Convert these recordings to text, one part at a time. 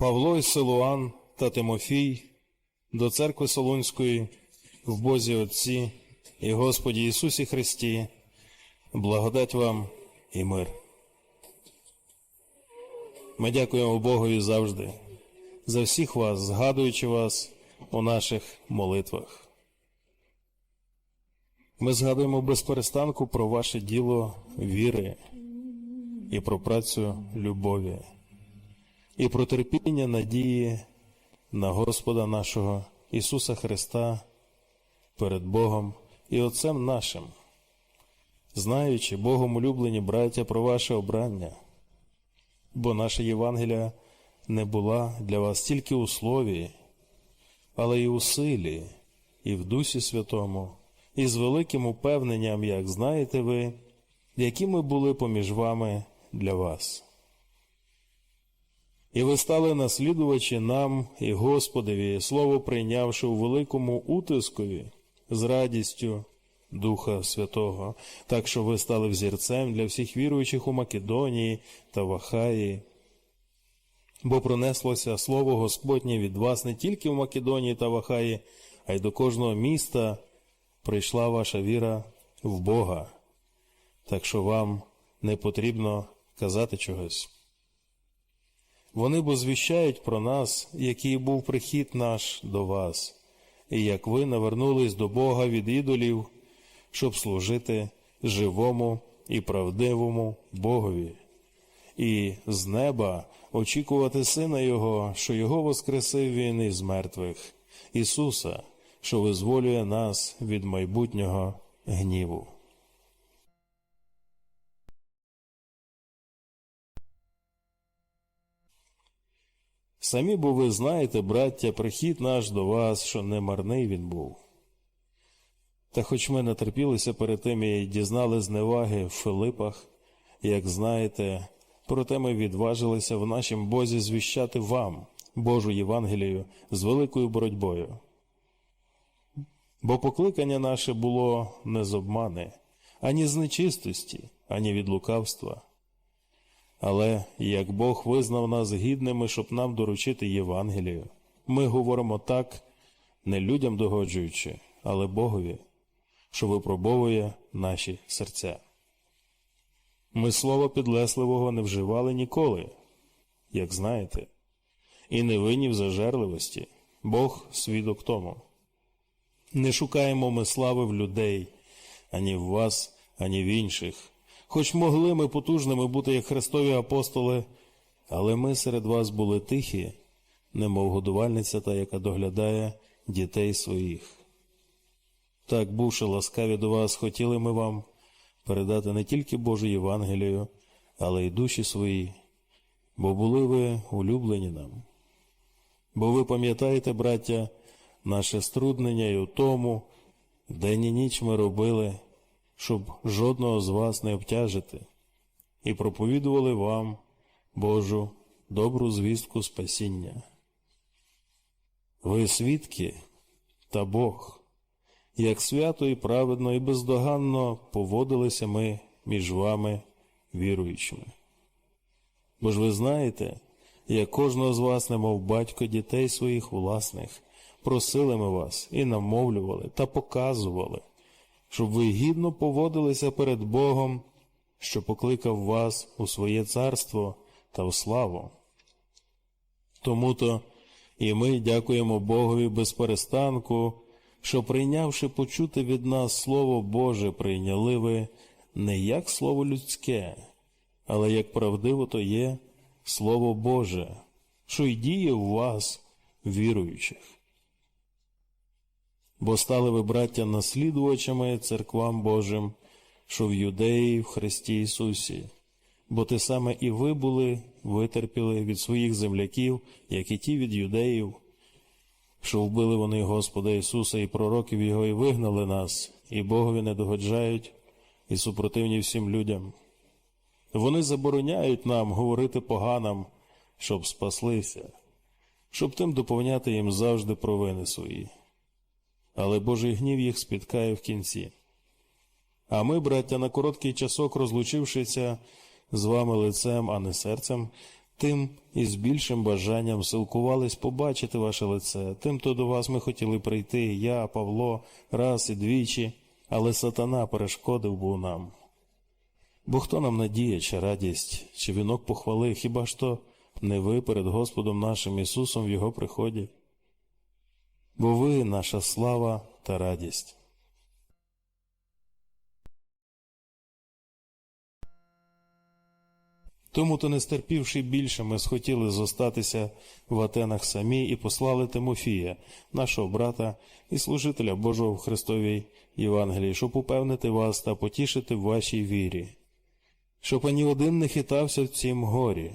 Павло і Силуан та Тимофій до церкви Солунської в Бозі Отці і Господі Ісусі Христі, благодать вам і мир. Ми дякуємо Богові завжди за всіх вас, згадуючи вас у наших молитвах. Ми згадуємо без перестанку про ваше діло віри і про працю любові, і про терпіння надії на Господа нашого Ісуса Христа перед Богом і Отцем нашим, знаючи Богом улюблені браття про ваше обрання, бо наша Євангелія не була для вас тільки у слові, але й у силі, і в Дусі Святому, і з великим упевненням, як знаєте ви, які ми були поміж вами для вас. І ви стали наслідувачі нам і Господові, слово прийнявши у великому утискові з радістю Духа Святого, так що ви стали взірцем для всіх віруючих у Македонії та в Ахаї. Бо пронеслося слово Господнє від вас не тільки в Македонії та в Ахаї, а й до кожного міста прийшла ваша віра в Бога. Так що вам не потрібно казати чогось. Вони бо звіщають про нас, який був прихід наш до вас, і як ви навернулись до Бога від ідолів, щоб служити живому і правдивому Богові, і з неба очікувати Сина Його, що Його воскресив Він із мертвих, Ісуса, що визволює нас від майбутнього гніву. Самі бо ви знаєте, браття, прихід наш до вас, що не марний він був. Та хоч ми натерпілися перед тим і дізнали зневаги в Филипах, як знаєте, проте ми відважилися в нашім Бозі звіщати вам, Божу Євангелію, з великою боротьбою. Бо покликання наше було не з обмани, ані з нечистості, ані від лукавства. Але як Бог визнав нас гідними, щоб нам доручити Євангелію, ми говоримо так, не людям догоджуючи, але Богові, що випробовує наші серця. Ми слова підлесливого не вживали ніколи, як знаєте, і не винні в зажерливості, Бог свідок тому. Не шукаємо ми слави в людей, ані в вас, ані в інших. Хоч могли ми потужними бути, як Христові апостоли, але ми серед вас були тихі, немов годувальниця та, яка доглядає дітей своїх. Так, бувши ласкаві до вас, хотіли ми вам передати не тільки Божу Євангелію, але й душі свої, бо були ви улюблені нам. Бо ви пам'ятаєте, браття, наше струднення і тому, день і ніч ми робили щоб жодного з вас не обтяжити, і проповідували вам Божу добру звістку спасіння. Ви свідки та Бог, як свято і праведно і бездоганно поводилися ми між вами, віруючими. Бо ж ви знаєте, як кожного з вас, немов батько дітей своїх власних, просили ми вас і намовлювали та показували щоб ви гідно поводилися перед Богом, що покликав вас у своє царство та в славу. Тому то і ми дякуємо Богові без перестанку, що, прийнявши почути від нас Слово Боже, прийняли ви не як слово людське, але як правдиво то є Слово Боже, що й діє в вас, віруючих бо стали ви, браття, наслідувачами церквам Божим, що в Юдеї в Христі Ісусі, бо те саме і ви були, витерпіли від своїх земляків, як і ті від юдеїв, що вбили вони Господа Ісуса і пророків Його, і вигнали нас, і Богові не догоджають, і супротивні всім людям. Вони забороняють нам говорити поганам, щоб спаслися, щоб тим доповняти їм завжди провини свої але Божий гнів їх спіткає в кінці. А ми, браття, на короткий часок, розлучившися з вами лицем, а не серцем, тим і з більшим бажанням силкувались побачити ваше лице. Тим то до вас ми хотіли прийти, я, Павло, раз і двічі, але сатана перешкодив був нам. Бо хто нам надія чи радість, чи вінок похвали, хіба ж то не ви перед Господом нашим Ісусом в Його приході? Бо ви наша слава та радість. Тому то, не стерпівши більше, ми схотіли зостатися в Атенах самі і послали Тимофія, нашого брата і служителя Божого в Христовій Євангелії, щоб упевнити вас та потішити в вашій вірі, щоб ані один не хитався в цім горі.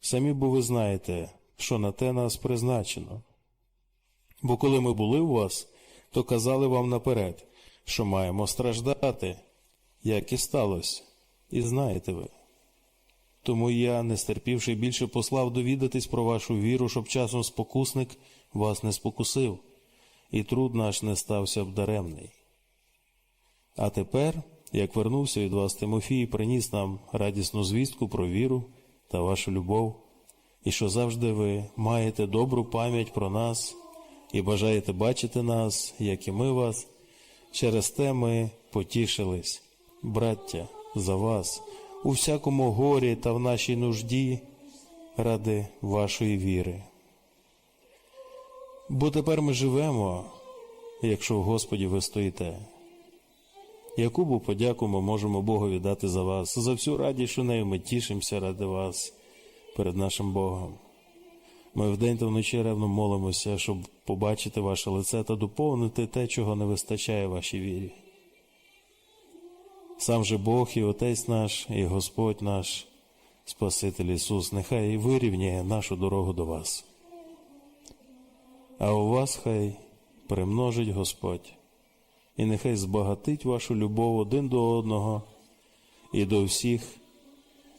Самі бо ви знаєте, що на те нас призначено. Бо коли ми були у вас, то казали вам наперед, що маємо страждати, як і сталося, і знаєте ви. Тому я, не стерпівши більше, послав довідатись про вашу віру, щоб часом спокусник вас не спокусив, і труд наш не стався б даремний. А тепер, як вернувся від вас Тимофій, приніс нам радісну звістку про віру та вашу любов, і що завжди ви маєте добру пам'ять про нас і бажаєте бачити нас, як і ми вас. Через те ми потішились, браття, за вас у всякому горі та в нашій нужді ради вашої віри. Бо тепер ми живемо, якщо в Господі ви стоїте. Яку б подяку ми можемо Богові дати за вас, за всю радість, що нею ми тішимося ради вас перед нашим Богом. Ми вдень та вночі ревно молимося, щоб побачити ваше лице та доповнити те, чого не вистачає вашій вірі. Сам же Бог і Отець наш, і Господь наш, Спаситель Ісус, нехай і вирівняє нашу дорогу до вас. А у вас хай примножить Господь, і нехай збагатить вашу любов один до одного і до всіх,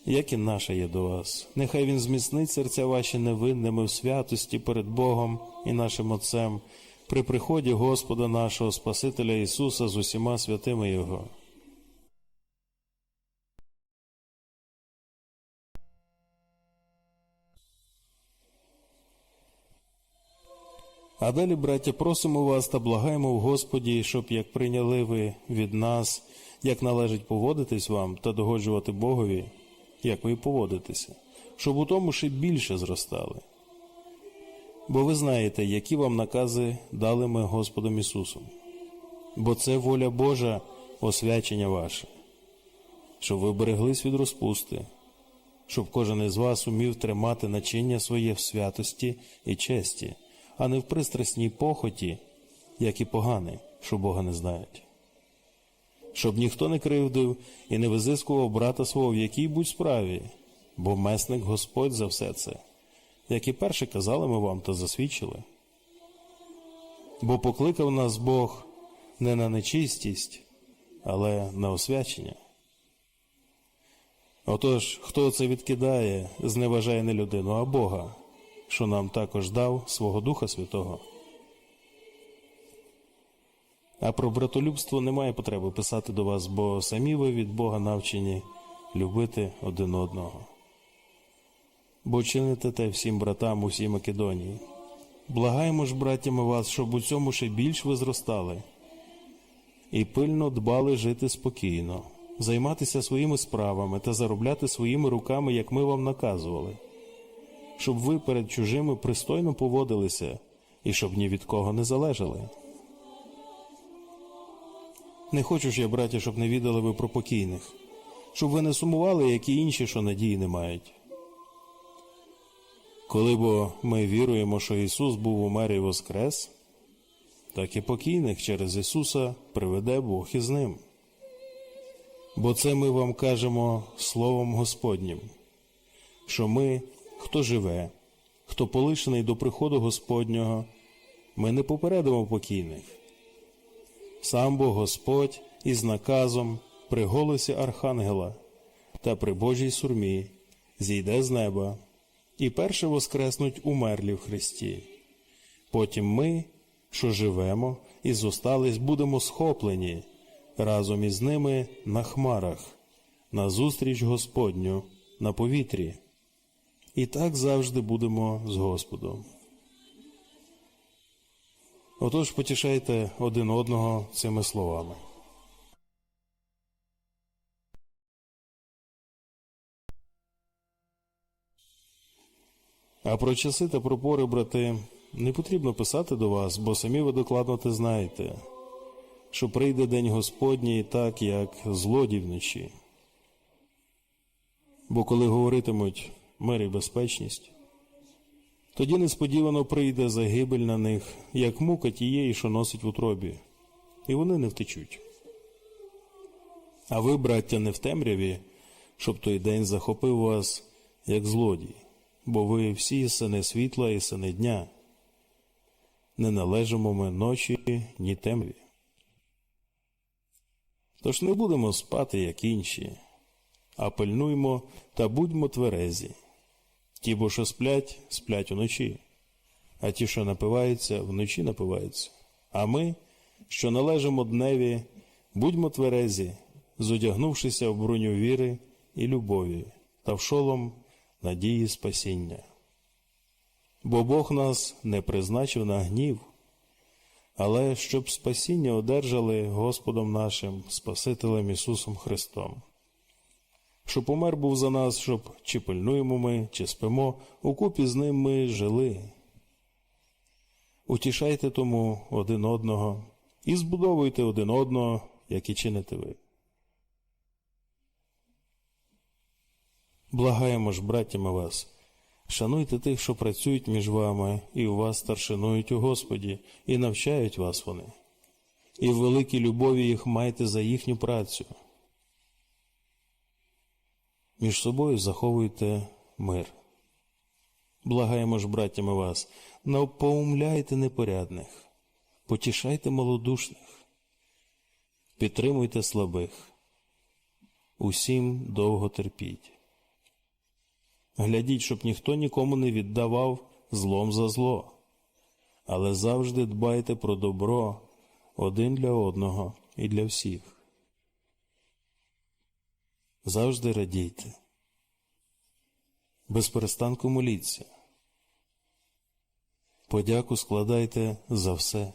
як і наша є до вас. Нехай Він зміцнить серця ваші невинними в святості перед Богом і нашим Отцем при приході Господа нашого Спасителя Ісуса з усіма святими Його. А далі, браття, просимо вас та благаємо в Господі, щоб як прийняли ви від нас, як належить поводитись вам та догоджувати Богові, як ви поводитеся, щоб у тому ще більше зростали. Бо ви знаєте, які вам накази дали ми Господом Ісусом. Бо це воля Божа, освячення ваше, щоб ви береглись від розпусти, щоб кожен із вас умів тримати начиння своє в святості і честі а не в пристрасній похоті, як і погани, що Бога не знають. Щоб ніхто не кривдив і не визискував брата свого в якій будь справі, бо месник Господь за все це, як і перше казали ми вам та засвідчили. Бо покликав нас Бог не на нечистість, але на освячення. Отож, хто це відкидає, зневажає не людину, а Бога, що нам також дав свого Духа Святого. А про братолюбство немає потреби писати до вас, бо самі ви від Бога навчені любити один одного. Бо чините те всім братам у всій Македонії. Благаємо ж, браттями вас, щоб у цьому ще більш ви зростали, і пильно дбали жити спокійно, займатися своїми справами та заробляти своїми руками, як ми вам наказували щоб ви перед чужими пристойно поводилися і щоб ні від кого не залежали. Не хочу ж я, браття, щоб не віддали ви про покійних, щоб ви не сумували, як і інші, що надії не мають. Коли бо ми віруємо, що Ісус був умер і воскрес, так і покійних через Ісуса приведе Бог із ним. Бо це ми вам кажемо Словом Господнім, що ми хто живе, хто полишений до приходу Господнього, ми не попередимо покійних. Сам Бог Господь із наказом при голосі Архангела та при Божій сурмі зійде з неба і перше воскреснуть умерлі в Христі. Потім ми, що живемо і зостались, будемо схоплені разом із ними на хмарах, на зустріч Господню на повітрі І так завжди будемо з Господом. Отож потішайте один одного цими словами. А про часи та про пори, брати, не потрібно писати до вас, бо самі ви докладно те знаєте, що прийде день Господній так, як злодій вночі. Бо коли говоритимуть мир і безпечність, тоді несподівано прийде загибель на них, як мука тієї, що носить в утробі, і вони не втечуть. А ви, браття, не в темряві, щоб той день захопив вас, як злодій, бо ви всі сини світла і сини дня. Не належимо ми ночі, ні темряві. Тож не будемо спати, як інші, а пильнуймо та будьмо тверезі. Ті, бо що сплять, сплять уночі, а ті, що напиваються, вночі напиваються. А ми, що належимо дневі, будьмо тверезі, зодягнувшися в броню віри і любові та в шолом надії спасіння. Бо Бог нас не призначив на гнів, але щоб спасіння одержали Господом нашим, Спасителем Ісусом Христом. Що помер був за нас, щоб чи пильнуємо ми, чи спимо, укупі з ним ми жили. Утішайте тому один одного і збудовуйте один одного, як і чините ви. Благаємо ж, браттями вас, шануйте тих, що працюють між вами, і у вас старшинують у Господі, і навчають вас вони. І в великій любові їх майте за їхню працю. Між собою заховуйте мир. Благаємо ж, браттями вас, напоумляйте непорядних, потішайте малодушних, підтримуйте слабих, усім довго терпіть. Глядіть, щоб ніхто нікому не віддавав злом за зло, але завжди дбайте про добро один для одного і для всіх. Завжди радійте, без перестанку моліться. Подяку складайте за все,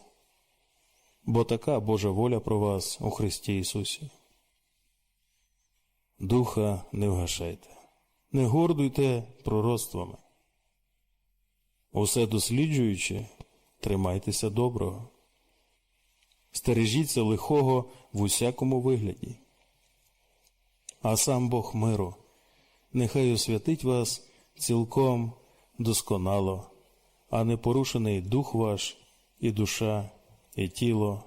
бо така Божа воля про вас у Христі Ісусі. Духа не вгашайте, не гордуйте пророцтвами. Усе досліджуючи, тримайтеся доброго, стережіться лихого в усякому вигляді. А сам Бог миру, нехай освятить вас цілком досконало, а не порушений дух ваш, і душа, і тіло,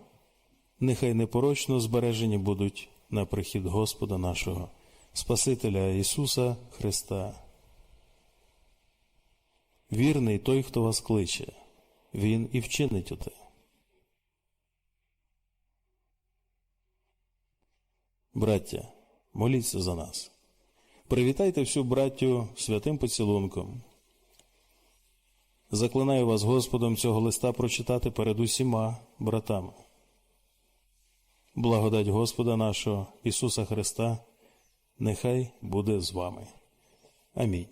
нехай непорочно збережені будуть на прихід Господа нашого, Спасителя Ісуса Христа. Вірний той, хто вас кличе, Він і вчинить оте. Браття, моліться за нас. Привітайте всю браттю святим поцілунком. Заклинаю вас Господом цього листа прочитати перед усіма братами. Благодать Господа нашого Ісуса Христа, нехай буде з вами. Амінь.